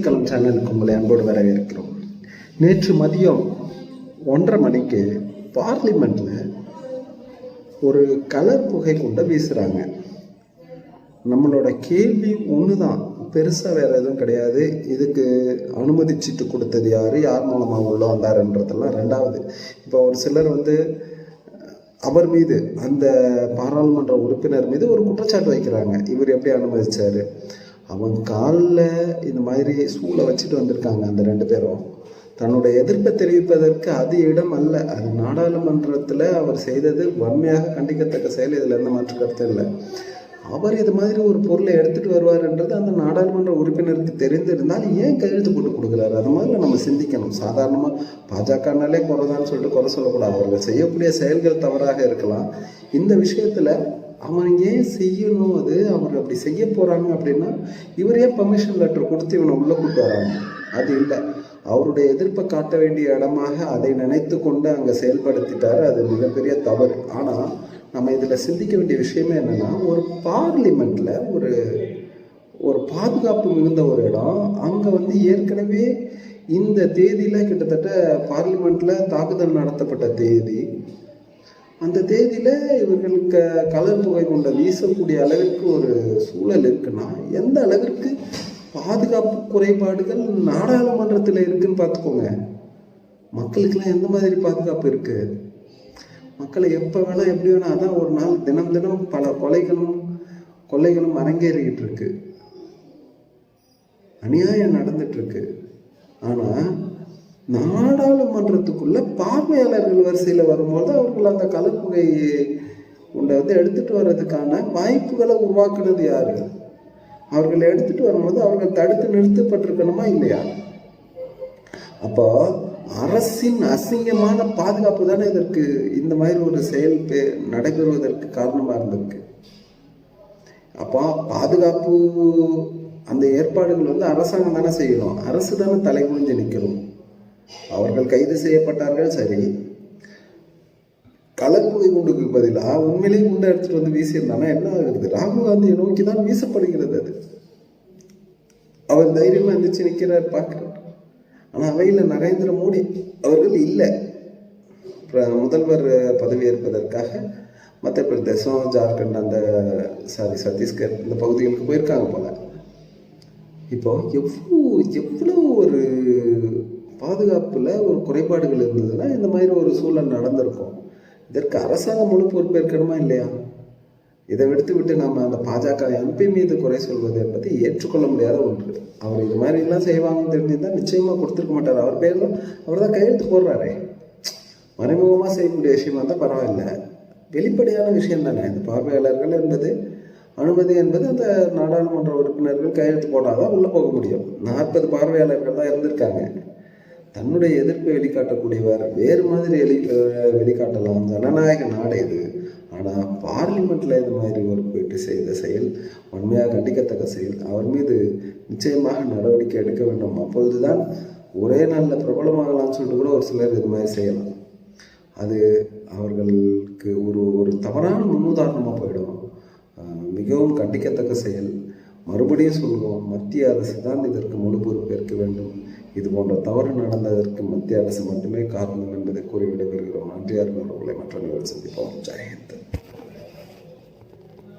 களம் சேனலுக்கு உங்களை அன்போடு வரவேற்கிறோம். நேற்று மதியம் ஒன்றரை மணிக்கு பார்லிமெண்ட்டில் ஒரு கலர் புகை கொண்டு வீசுகிறாங்க நம்மளோட கேள்வி ஒன்று தான் பெருசாக வேறு எதுவும் கிடையாது. இதுக்கு அனுமதிச்சிட்டு கொடுத்தது யார்? யார் மூலமாக உள்ள வந்தாருன்றதெல்லாம் ரெண்டாவது. இப்போ ஒரு சிலர் வந்து அவர் மீது அந்த பாராளுமன்ற உறுப்பினர் மீது ஒரு குற்றச்சாட்டு வைக்கிறாங்க. இவர் எப்படி அனுமதிச்சார்? அவன் காலில் இந்த மாதிரி சூளை வச்சுட்டு வந்திருக்காங்க அந்த ரெண்டு பேரும். தன்னுடைய எதிர்ப்பை தெரிவிப்பதற்கு அது இடம் அல்ல. அது நாடாளுமன்றத்தில் அவர் செய்தது வன்மையாக கண்டிக்கத்தக்க செயல். இதில் எந்த மாற்று கருத்தும் இல்லை. அவர் இது மாதிரி ஒரு பொருளை எடுத்துகிட்டு வருவார்ன்றது அந்த நாடாளுமன்ற உறுப்பினருக்கு தெரிந்திருந்தால் ஏன் கையெழுத்து போட்டு கொடுக்குறாரு? அது மாதிரி நம்ம சிந்திக்கணும். சாதாரணமாக பாஜகனாலே குறைதான்னு சொல்லிட்டு குறை சொல்லக்கூடாது. அவர்கள் செய்யக்கூடிய செயல்கள் தவறாக இருக்கலாம். இந்த விஷயத்தில் அவன் ஏன் செய்யணும்? அது அவர் அப்படி செய்ய போகிறாங்க அப்படின்னா இவர் ஏன் பர்மிஷன் லெட்டர் கொடுத்து இவனை உள்ளே கொண்டு வராங்க. அது இல்லை. அவருடைய எதிர்ப்பை காட்ட வேண்டிய இடமாக அதை நினைத்து கொண்டு அங்கே செயல்படுத்திட்டார். அது மிகப்பெரிய தவறு. ஆனால் நம்ம இதில் சிந்திக்க வேண்டிய விஷயமே என்னென்னா ஒரு பார்லிமெண்ட்டில் ஒரு ஒரு பாதுகாப்பு மிகுந்த ஒரு இடம். அங்கே வந்து ஏற்கனவே இந்த தேதியில் கிட்டத்தட்ட பார்லிமெண்ட்டில் தாக்குதல் நடத்தப்பட்ட தேதி அந்த தேதியில் இவர்களுக்கு கலர் புகை கொண்ட வீசக்கூடிய அளவிற்கு ஒரு சூழல் இருக்குன்னா எந்த அளவிற்கு பாதுகாப்பு குறைபாடுகள் நாடாளுமன்றத்தில் இருக்குன்னு பார்த்துக்கோங்க. மக்களுக்கெல்லாம் எந்த மாதிரி பாதுகாப்பு இருக்குது மக்களை எப்போ வேணால் எப்படி வேணால் அதான் ஒரு நாள் தினம் தினம் பல கொலைகளும் கொலைகளும் அரங்கேறிக்கிட்டு இருக்கு. அநியாயம் நடந்துட்டு இருக்கு. ஆனால் நாடாளுமன்றத்துக்குள்ளே பார்வையாளர்கள் வரிசையில் வரும்போது அவர்கள் அந்த கலப்புகை உண்டை வந்து எடுத்துகிட்டு வர்றதுக்கான வாய்ப்புகளை உருவாக்குனது யார்? அவர்கள் எடுத்துகிட்டு வரும்போது அவர்கள் தடுத்து நிறுத்தப்பட்டிருக்கணுமா இல்லையா? அப்போ அரசின் அசிங்கமான பாதுகாப்பு தானே இதற்கு இந்த மாதிரி ஒரு செயல் நடைபெறுவதற்கு காரணமாக இருந்திருக்கு. அப்போ பாதுகாப்பு அந்த ஏற்பாடுகள் வந்து அரசாங்கம் தானே செய்யணும் அரசு தானே தலைகுனிஞ்சு நிற்கிறோம் அவர்கள் கைது செய்யப்பட்டார்கள் சரி. கலப்புகை குண்டுக்கு பதிலாக உண்மையிலேயே குண்டை எடுத்துட்டு வந்து வீசியிருந்தானா? என்ன ஆகுறது ராகுல் காந்தியை நோக்கி தான் வீசப்படுகிறது அது. அவர் தைரியமாக இருந்துச்சு நிற்கிறார் பார்க்குறார் ஆனால் அவையில் நரேந்திர மோடி அவர்கள் இல்லை. முதல்வர் பதவி ஏற்பதற்காக மத்திய பிரதேசம் ஜார்க்கண்ட் அந்த சாரி சத்தீஸ்கர் இந்த பகுதிகளுக்கு போயிருக்காங்க போல. இப்போ எவ்வளோ எவ்வளோ ஒரு பாதுகாப்பில் ஒரு குறைபாடுகள் இருந்ததுன்னா இந்த மாதிரி ஒரு சூழல் நடந்திருக்கும். இதற்கு அரசாங்கம் முழு பொறுப்பேற்கணுமா இல்லையா? இதை விடுத்து விட்டு நம்ம அந்த பாஜக எம்பி மீது குறை சொல்வது என்பது ஏற்றுக்கொள்ள முடியாத ஒன்று. அவர் இது மாதிரிலாம் செய்வாங்கன்னு தெரிஞ்சிருந்தால் நிச்சயமாக கொடுத்துருக்க மாட்டார். அவர் பேர் தான் அவர் தான் கையெழுத்து போடுறாரே. மறைமுகமாக செய்யக்கூடிய விஷயமா இருந்தால் பரவாயில்ல. வெளிப்படையான விஷயம் தானே. இந்த பார்வையாளர்கள் என்பது அனுமதி என்பது அந்த நாடாளுமன்ற உறுப்பினர்கள் கையெழுத்து போட்டால் தான் உள்ளே போக முடியும். நாற்பது பார்வையாளர்கள் தான் இருந்திருக்காங்க. தன்னுடைய எதிர்ப்பை வெளிக்காட்டக்கூடியவர் வேறு மாதிரி வெளி வெளிக்காட்டலாம். ஜனநாயக நாடு இது. ஆனால் பார்லிமெண்ட்டில் இது மாதிரி ஒரு போயிட்டு செய்த செயல் உண்மையாக கண்டிக்கத்தக்க செயல் அவர் மீது நிச்சயமாக நடவடிக்கை எடுக்க வேண்டும். அப்பொழுதுதான் ஒரே நாளில் பிரபலமாகலாம்னு சொல்லிட்டு கூட ஒரு சிலர் இது மாதிரி செய்யலாம். அது அவர்களுக்கு ஒரு ஒரு தவறான முன்னுதாரணமாக போயிடும். மிகவும் கண்டிக்கத்தக்க செயல். மறுபடியும் சொல்வோம் மத்திய அரசு தான் இதற்கு முழு பொறுப்பேற்க வேண்டும். இது போன்ற தவறு நடந்ததற்கு மத்திய அரசு மட்டுமே காரணம் என்பதை கூறிவிட விரும்புகிறோம் நன்றி அறிஞர்களை மற்ற நிகழ்ச்சி சந்திப்போம். ஜெயஹிந்த்